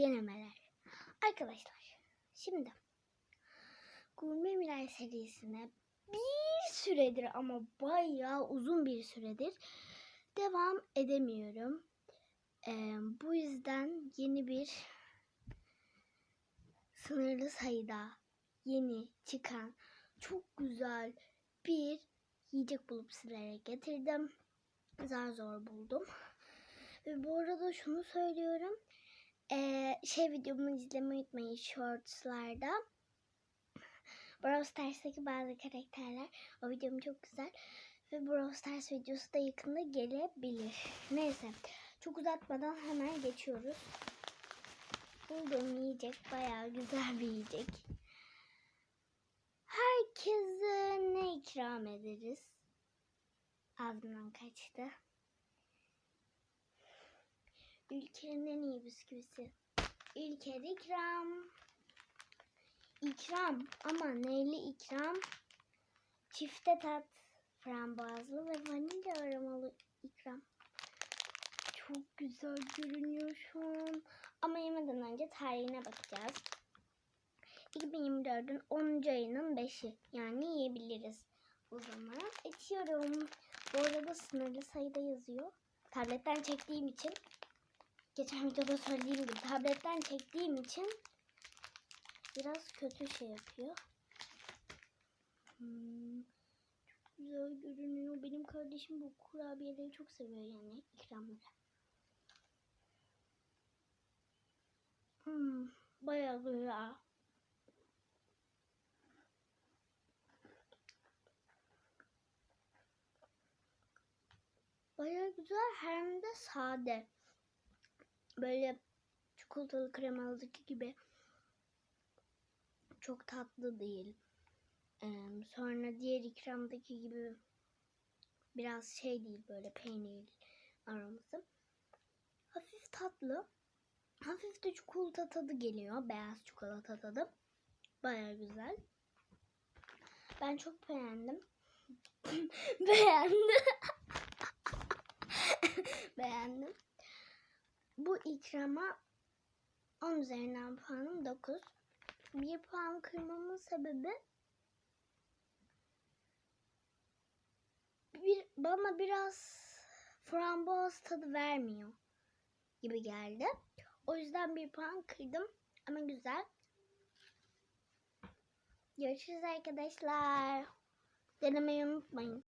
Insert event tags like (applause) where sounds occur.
denemeler. Arkadaşlar şimdi Gurme Miray serisine bir süredir ama bayağı uzun bir süredir devam edemiyorum. Ee, bu yüzden yeni bir sınırlı sayıda yeni çıkan çok güzel bir yiyecek bulup sizlere getirdim. Zar zor buldum. Ve bu arada şunu söylüyorum. Ee, şey videomu izlemeyi unutmayın shortslarda. Brawl Stars'taki bazı karakterler. O videom çok güzel. Ve Brawl Stars videosu da yakında gelebilir. Neyse. Çok uzatmadan hemen geçiyoruz. Bulduğum yiyecek bayağı güzel bir yiyecek. Herkese ne ikram ederiz? Ağzımdan kaçtı. Ülkenin en iyi bisküvisi. İlker ikram. İkram ama neyli ikram? Çifte tat. Frambuazlı ve vanilya aromalı ikram. Çok güzel görünüyor şu an. Ama yemeden önce tarihine bakacağız. 2024'ün 10. ayının 5'i. Yani yiyebiliriz. O zaman açıyorum. Bu arada sınırlı sayıda yazıyor. Tabletten çektiğim için geçen videoda söylediğim gibi tabletten çektiğim için biraz kötü şey yapıyor. Hmm, çok güzel görünüyor. Benim kardeşim bu kurabiyeleri çok seviyor yani ikramları. Hmm, bayağı güzel. Bayağı güzel hem de sade. Böyle çikolatalı kremalıdaki gibi çok tatlı değil. Sonra diğer ikramdaki gibi biraz şey değil böyle peynir aroması. Hafif tatlı. Hafif de çikolata tadı geliyor. Beyaz çikolata tadı. Baya güzel. Ben çok beğendim. (laughs) beğendim. (laughs) beğendim. Bu ikrama 10 üzerinden puanım 9. Bir puan kırmamın sebebi bir bana biraz frambuaz tadı vermiyor gibi geldi. O yüzden bir puan kırdım ama güzel. Görüşürüz arkadaşlar. Denemeyi unutmayın.